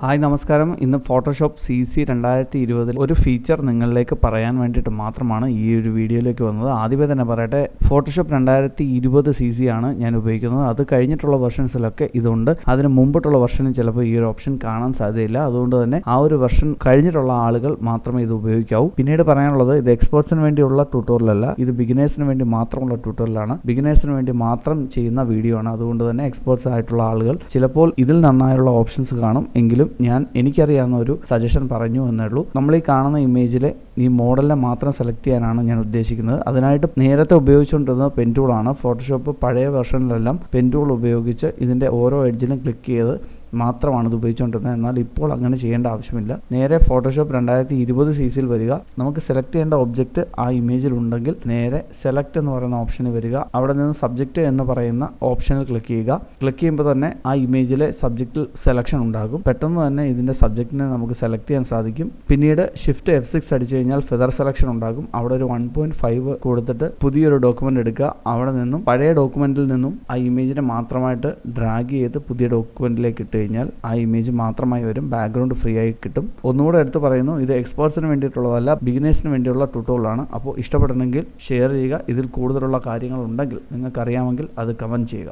Hi നമസ്കാരം. ഇന്ന് Photoshop C C രണ്ടായിരത്തി ഇരുപതിൽ ഒരു ഫീച്ചർ നിങ്ങളിലേക്ക് പറയാൻ വേണ്ടിയിട്ട് മാത്രമാണ് ഈ ഒരു വീഡിയോയിലേക്ക് വന്നത്. ആദ്യമേ തന്നെ പറയട്ടെ ഫോട്ടോഷോപ്പ് രണ്ടായിരത്തി ഇരുപത് സി സി ആണ് ഞാൻ ഉപയോഗിക്കുന്നത്. അത് കഴിഞ്ഞിട്ടുള്ള വെർഷൻസിലൊക്കെ ഇതുണ്ട്. അതിന് മുമ്പിട്ടുള്ള വെർഷനിൽ ചിലപ്പോൾ ഈ ഒരു ഓപ്ഷൻ കാണാൻ സാധ്യതയില്ല. അതുകൊണ്ട് തന്നെ ആ ഒരു വെർഷൻ കഴിഞ്ഞിട്ടുള്ള ആളുകൾ മാത്രമേ ഇത് ഉപയോഗിക്കാവൂ. പിന്നീട് പറയാനുള്ളത് ഇത് എക്സ്പേർട്സിന് വേണ്ടിയുള്ള ട്യൂട്ടോറിയലല്ല ഇത് ബിഗിനേഴ്സിന് വേണ്ടി മാത്രമുള്ള ട്യൂട്ടോറിയലാണ് ബിഗിനേഴ്സിന് വേണ്ടി മാത്രം ചെയ്യുന്ന വീഡിയോ ആണ്. അതുകൊണ്ട് തന്നെ എക്സ്പേർട്സ് ആയിട്ടുള്ള ആളുകൾ ചിലപ്പോൾ ഇതിൽ നന്നായുള്ള ഓപ്ഷൻസ് കാണും. എങ്കിലും ഞാൻ എനിക്കറിയാവുന്ന ഒരു സജഷൻ പറഞ്ഞു എന്നേ ഉള്ളൂ നമ്മൾ ഈ കാണുന്ന ഇമേജിലെ ഈ മോഡലിനെ മാത്രം സെലക്ട് ചെയ്യാനാണ് ഞാൻ ഉദ്ദേശിക്കുന്നത്. അതിനായിട്ട് നേരത്തെ ഉപയോഗിച്ചുകൊണ്ടിരുന്ന പെൻ ടൂളാണ് ഫോട്ടോഷോപ്പ് പഴയ വെർഷനിലെല്ലാം പെൻ ടൂൾ ഉപയോഗിച്ച് ഇതിന്റെ ഓരോ എഡ്ജിലും ക്ലിക്ക് ചെയ്ത് മാത്രമാണ് ഇത് ഉപയോഗിച്ചുകൊണ്ടിരുന്നത്. എന്നാൽ ഇപ്പോൾ അങ്ങനെ ചെയ്യേണ്ട ആവശ്യമില്ല. നേരെ ഫോട്ടോഷോപ്പ് രണ്ടായിരത്തി ഇരുപത് സി സിയിൽ വരിക. നമുക്ക് സെലക്ട് ചെയ്യേണ്ട ഒബ്ജക്റ്റ് ആ ഇമേജിൽ ഉണ്ടെങ്കിൽ നേരെ സെലക്ട് എന്ന് പറയുന്ന ഓപ്ഷനിൽ വരിക. അവിടെ നിന്ന് സബ്ജക്റ്റ് എന്ന് പറയുന്ന ഓപ്ഷനിൽ ക്ലിക്ക് ചെയ്യുക. ക്ലിക്ക് ചെയ്യുമ്പോൾ തന്നെ ആ ഇമേജിലെ സബ്ജക്റ്റിൽ സെലക്ഷൻ ഉണ്ടാകും. പെട്ടെന്ന് തന്നെ ഇതിന്റെ സബ്ജക്റ്റിനെ നമുക്ക് സെലക്ട് ചെയ്യാൻ സാധിക്കും. പിന്നീട് ഷിഫ്റ്റ് എഫ് സിക്സ് അടിച്ചു കഴിഞ്ഞാൽ ഫെദർ സെലക്ഷൻ ഉണ്ടാകും. അവിടെ ഒരു വൺ പോയിന്റ് ഫൈവ് കൊടുത്തിട്ട് പുതിയൊരു ഡോക്യുമെന്റ് എടുക്കുക. അവിടെ നിന്നും പഴയ ഡോക്യുമെന്റിൽ നിന്നും ആ ഇമേജിനെ മാത്രമായിട്ട് ഡ്രാഗ് ചെയ്ത് പുതിയ ഡോക്യുമെന്റിലേക്ക് ഇട്ട് കഴിഞ്ഞാൽ ആ ഇമേജ് മാത്രമായി വരും. ബാക്ക്ഗ്രൗണ്ട് ഫ്രീ ആയി കിട്ടും. ഒന്നുകൂടെ എടുത്ത് പറയുന്നു ഇത് എക്സ്പേർട്സിന് വേണ്ടിയിട്ടുള്ളതല്ല ബിഗിനേഴ്സിന് വേണ്ടിയുള്ള ട്യൂട്ടോറിയലാണ് അപ്പോൾ ഇഷ്ടപ്പെടണമെങ്കിൽ ഷെയർ ചെയ്യുക. ഇതിൽ കൂടുതലുള്ള കാര്യങ്ങൾ ഉണ്ടെങ്കിൽ നിങ്ങൾക്ക് അറിയാമെങ്കിൽ അത് കമന്റ് ചെയ്യുക.